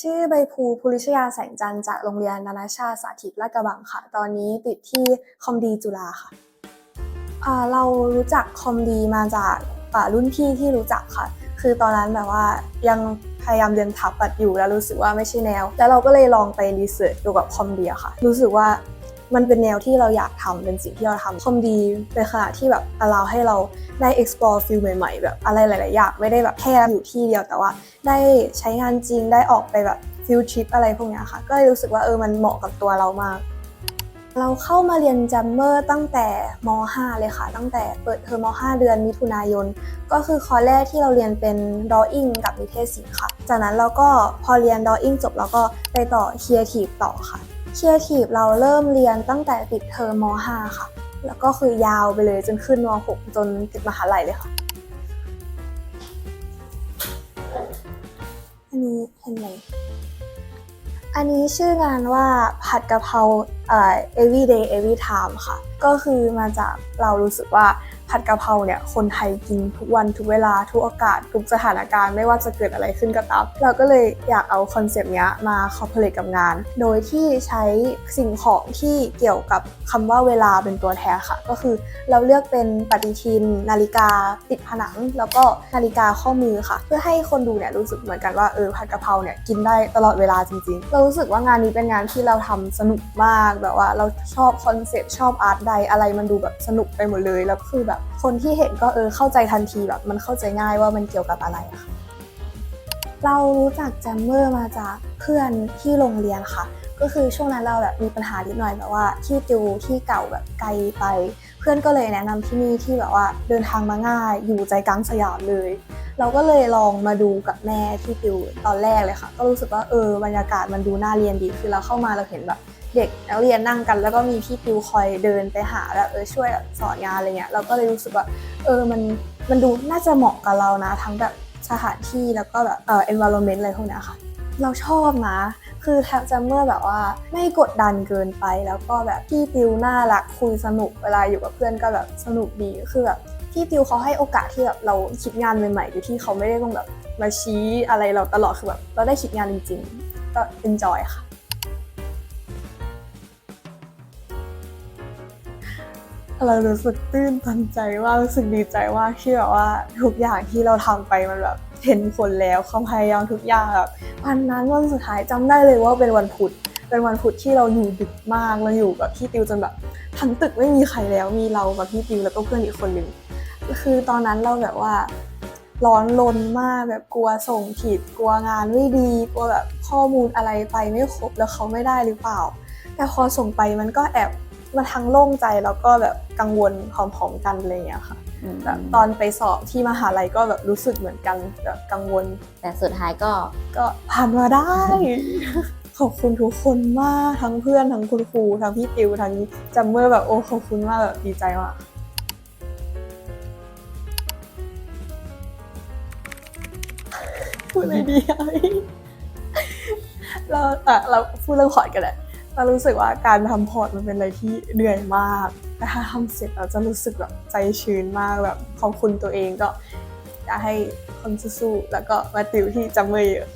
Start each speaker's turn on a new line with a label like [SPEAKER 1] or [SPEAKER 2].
[SPEAKER 1] ชื่อใบภูภูริชยาแสงจันทร์จากโรงเรียนนานาชาติสาธิตลาดกระบังค่ะ ตอนนี้ติดที่คอมดีจุฬาค่ะเรารู้จักคอมดีมาจากอ่ารุ่นพี่ที่รู้จักค่ะ คือตอนนั้นแบบว่ายังพยายามเรียนทับปัดอยู่แล้วรู้สึกว่าไม่ใช่แนว แล้วเราก็เลยลองไปรีเสิร์ชเกี่ยวกับคอมดีอะค่ะ รู้สึกว่า มันเป็นแนวที่เราอยากทำเป็นสิ่งที่เราทำคอมดีเป็นขณะที่แบบ allow ให้เราได้ explore field ใหม่ๆ แบบอะไรหลาย ๆ อย่างไม่ได้แบบแค่อยู่ที่เดียวแต่ว่า ได้ใช้งานจริงได้ออกไปแบบฟิลทริปอะไรพวกนี้ค่ะ ก็เลยรู้สึกว่าเออมันเหมาะกับตัวเรามากเราเข้ามาเรียนจัมเมอร์ตั้งแต่ม .5 เลยค่ะ ตั้งแต่เปิดเทอมม .5 เดือนมิถุนายน ก็คือคอร์สแรกที่เราเรียนเป็น drawing กับนิเทศศิลป์ค่ะ จากนั้นเราก็พอเรียน drawing จบเราก็ไปต่อ creative ต่อค่ะ เชียร์ทีฟเราเริ่มเรียนตั้งแต่ปิดเทอมม .5 ค่ะ แล้วก็คือยาวไปเลยจนขึ้นม .6 จนติดมหาลัยเลยค่ะ อันนี้เห็นไหมอันนี้ชื่องานว่าผัดกะเพรา เอ่อ everyday every time ค่ะ ก็คือมาจากเรารู้สึกว่าผัดกะเพราเนี่ยคนไทยกินทุกวันทุกเวลาทุกโอกาส ทุกสถานการณ์ไม่ว่าจะเกิดอะไรขึ้นก็ตามเราก็เลยอยากเอาคอนเซปต์เนี้ยมาคอร์พอเรทกับงาน โดยที่ใช้สิ่งของที่เกี่ยวกับคำว่าเวลาเป็นตัวแทนค่ะ ก็คือเราเลือกเป็นปฏิทิน นาฬิกาติดผนัง แล้วก็นาฬิกาข้อมือค่ะ เพื่อให้คนดูเนี่ยรู้สึกเหมือนกันว่าเออผัดกะเพราเนี่ยกินได้ตลอดเวลาจริงๆ เรารู้สึกว่างานนี้เป็นงานที่เราทำสนุกมากแบบว่าเราชอบคอนเซ็ปต์ชอบอาร์ตใดอะไรมันดูแบบสนุกไปหมดเลย แล้วคือแบบคนที่เห็นก็เออเข้าใจทันทีแบบมันเข้าใจง่ายว่ามันเกี่ยวกับอะไรอะค่ะเรารู้จักแจมเมอร์มาจากเพื่อนที่โรงเรียนค่ะ ก็คือช่วงนั้นเราแบบมีปัญหานิดหน่อยแบบว่าที่ติวที่เก่าแบบไกลไป เพื่อนก็เลยแนะนำที่นี่ที่แบบว่าเดินทางมาง่ายอยู่ใจกลางสยามเลย เราก็เลยลองมาดูกับแม่ที่ติวตอนแรกเลยค่ะ ก็รู้สึกว่าเออบรรยากาศมันดูน่าเรียนดีคือเราเข้ามาเราเห็นแบบ เด็กนักเรียนนั่งกัน แล้วก็มีพี่ติวคอยเดินไปหาแบบเออช่วยสอนงานอะไรเงี้ยเราก็เลยรู้สึกว่าเออมันมันดูน่าจะเหมาะกับเรานะ ทั้งแบบสถานที่แล้วก็แบบเอ่อ environment อะไรพวกนี้ค่ะ เราชอบนะ คือแทบจะเมื่อแบบว่าไม่กดดันเกินไป แล้วก็แบบพี่ติวน่ารักคุยสนุกเวลาอยู่กับเพื่อนก็แบบสนุกดีคือแบบพี่ติวเขาให้โอกาสที่แบบเราคิดงานใหม่ๆโดยที่เขาไม่ได้ต้องแบบมาชี้อะไรเราตลอดคือแบบเราได้คิดงานจริงๆ ก็ enjoy ค่ะ เรารู้สึกตื้นตันใจมารู้สึกดีใจมาที่แบบว่าทุกอย่างที่เราทำไปมันแบบเห็นผลแล้วความพยายามทุกอย่างแบบวันนั้นวันสุดท้ายจำได้เลยว่าเป็นวันพุธเป็นวันพุธที่เราอยู่ดึกมากเราอยู่กับพี่ติวจนแบบทั้งตึกไม่มีใครแล้วมีเรากับพี่ติวแล้วก็เพื่อนอีกคนหนึ่งคือตอนนั้นเราแบบว่าร้อนรนมากแบบกลัวส่งผิดกลัวงานไม่ดีกลัวแบบข้อมูลอะไรไปไม่ครบแล้วเขาไม่ได้หรือเปล่า แต่พอส่งไปมันก็แอบ มาทั้งโล่งใจแล้วก็แบบกังวลพร้อมๆกันอะไรอย่างเงี้ยค่ะแบบตอนไปสอบที่มหาลัยก็แบบรู้สึกเหมือนกันแบบกังวล
[SPEAKER 2] แต่สุดท้ายก็
[SPEAKER 1] ก็ผ่านมาได้ ขอบคุณทุกคนมากทั้งเพื่อนทั้งคุณครูทั้งพี่ติวทั้งจัมเมอร์แบบโอ้ขอบคุณมากแบบดีใจมากพูดอะไรดีอะเราอะเราพูดเรื่องพอร์ตกันแหละ เรารู้สึกว่าการทำพอร์ตมันเป็นอะไรที่เหนื่อยมาก แต่ถ้าทำเสร็จเราจะรู้สึกแบบใจชื้นมากแบบขอบคุณตัวเองก็อยากให้คนสู้ๆแล้วก็มาติวที่จำเมอเยอะ